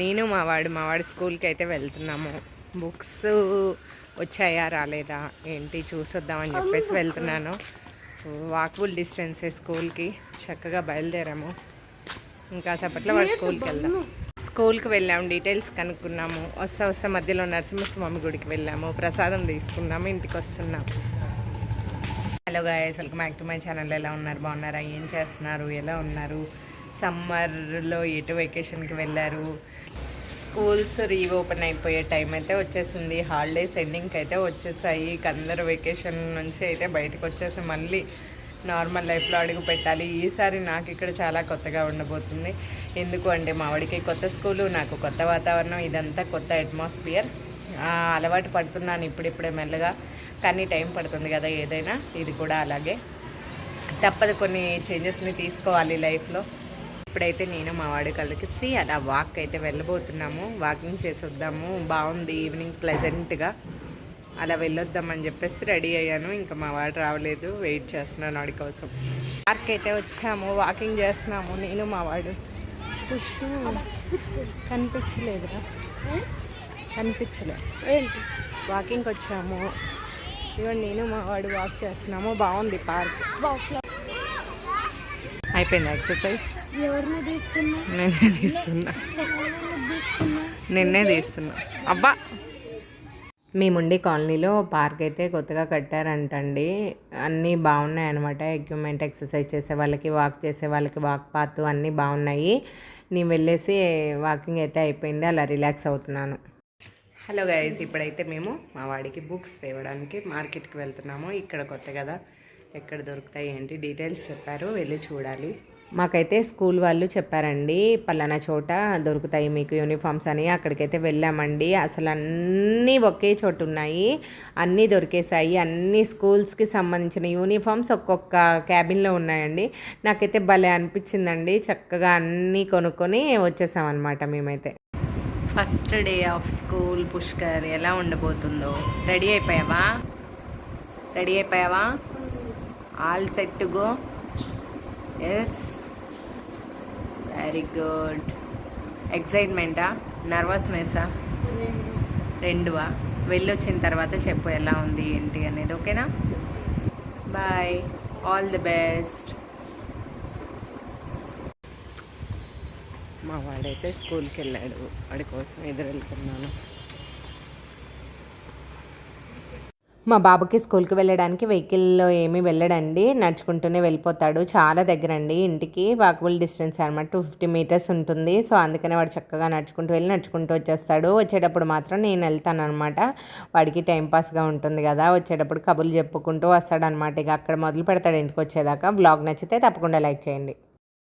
నేను మా వాడు మా వాడు స్కూల్కి అయితే వెళ్తున్నాము. బుక్స్ వచ్చాయా రాలేదా ఏంటి చూసొద్దామని చెప్పేసి వెళ్తున్నాను. వాకబుల్ డిస్టెన్సే స్కూల్కి. చక్కగా బయలుదేరాము. ఇంకా సేపట్లో వాడు స్కూల్కి వెళ్దాం. స్కూల్కి వెళ్ళాము డీటెయిల్స్ కనుక్కున్నాము. వస్తా వస్తా మధ్యలో నరసింహస్వామి గుడికి వెళ్ళాము. ప్రసాదం తీసుకున్నాము ఇంటికి వస్తున్నాం. Hello guys welcome back to my channel. ఎలా ఉన్నారు? బాగున్నారా? ఏం చేస్తున్నారు? ఎలా ఉన్నారు? సమ్మర్లో ఎటు వెకేషన్కి వెళ్ళారు? స్కూల్స్ రీఓపెన్ అయిపోయే టైం అయితే వచ్చేసింది. హాలిడేస్ ఎండింగ్కి అయితే వచ్చేసాయి. ఇక అందరూ వెకేషన్ నుంచి అయితే బయటకు వచ్చేసి మళ్ళీ నార్మల్ లైఫ్లో అడుగు పెట్టాలి. ఈసారి నాకు ఇక్కడ చాలా కొత్తగా ఉండబోతుంది. ఎందుకు అంటే మావాడికి కొత్త స్కూలు నాకు కొత్త వాతావరణం ఇదంతా కొత్త అట్మాస్ఫియర్ అలవాటు పడుతున్నాను ఇప్పుడిప్పుడే మెల్లగా. కానీ టైం పడుతుంది కదా ఏదైనా. ఇది కూడా అలాగే. తప్పదు కొన్ని చేంజెస్ని తీసుకోవాలి లైఫ్లో. ఇప్పుడైతే నేను మా వాడి కలిసి అలా వాక్ అయితే వెళ్ళబోతున్నాము. వాకింగ్ చేసి వద్దాము బాగుంది ఈవినింగ్ ప్లెజెంట్గా అలా వెళ్ళొద్దామని చెప్పేసి రెడీ అయ్యాను. ఇంకా మా వాడు రావలేదు. వెయిట్ చేస్తున్నాను వాడి కోసం. పార్క్ అయితే వచ్చాము. వాకింగ్ చేస్తున్నాము. నేను మా వాడు. పుష్ కనిపించలేదురా. కనిపించలే ఏంటి? వాకింగ్కి వచ్చాము. ఇవ్వండి నేను మా వాడు వాక్ చేస్తున్నాము. బాగుంది పార్క్ అయిపోయింది ఎక్సర్సైజ్? నేనే తీస్తున్నా నిన్నే తీస్తున్నా అబ్బా! మేముండి కాలనీలో పార్క్ అయితే కొత్తగా కట్టారంటండి. అన్నీ బాగున్నాయి అనమాట ఎక్విప్మెంట్ ఎక్సర్సైజ్ చేసే వాళ్ళకి వాక్ చేసే వాళ్ళకి వాక్ పాత్ అన్నీ బాగున్నాయి. నేను వెళ్ళేసి వాకింగ్ అయితే అయిపోయింది. అలా రిలాక్స్ అవుతున్నాను. హలో గైస్ ఇప్పుడైతే మేము మా వాడికి బుక్స్ తేవడానికి మార్కెట్కి వెళ్తున్నాము. ఇక్కడ కొత్త కదా. ఎక్కడ దొరుకుతాయి ఏంటి డీటెయిల్స్ చెప్పారు వెళ్ళి చూడాలి. మాకైతే స్కూల్ వాళ్ళు చెప్పారండి పలానా చోట దొరుకుతాయి మీకు యూనిఫామ్స్ అని. అక్కడికైతే వెళ్ళామండి. అసలు అన్నీ ఒకే చోటు ఉన్నాయి. అన్నీ దొరికేసాయి అన్ని స్కూల్స్కి సంబంధించిన యూనిఫామ్స్ ఒక్కొక్క క్యాబిన్లో ఉన్నాయండి. నాకైతే భలే అనిపించిందండి. చక్కగా అన్నీ కొనుక్కొని వచ్చేసామన్నమాట మేమైతే. First day of school Pushkar ఎలా ఉండబోతుందో. రెడీ అయిపోయావా? Ready అయిపోయావా? All set to go. Yes very good ఎక్సైట్మెంటా నర్వస్నెస్సా రెండువా? వెళ్ళొచ్చిన తర్వాత చెప్పు ఎలా ఉంది ఏంటి అనేది ఓకేనా? బాయ్ ఆల్ ది బెస్ట్ మా వాడైతే స్కూల్కి వెళ్ళాడు. వాడి కోసం ఎదురు వెళ్తున్నాను మా బాబుకి స్కూల్కి వెళ్ళడానికి వెహికల్లో ఏమీ వెళ్ళడండి. నడుచుకుంటూనే వెళ్ళిపోతాడు. చాలా దగ్గర అండి ఇంటికి. వాకబుల్ డిస్టెన్స్ అనమాట. టూ ఫిఫ్టీ మీటర్స్ ఉంటుంది. సో అందుకనే వాడు చక్కగా నడుచుకుంటూ వెళ్ళి నడుచుకుంటూ వచ్చేస్తాడు. వచ్చేటప్పుడు మాత్రం నేను వెళ్తాను అనమాట. వాడికి టైంపాస్గా ఉంటుంది కదా. వచ్చేటప్పుడు కబుర్లు చెప్పుకుంటూ వస్తాడనమాట. ఇక అక్కడ మొదలు పెడతాడు ఇంటికి వచ్చేదాకా. బ్లాగ్ నచ్చితే తప్పకుండా లైక్ చేయండి.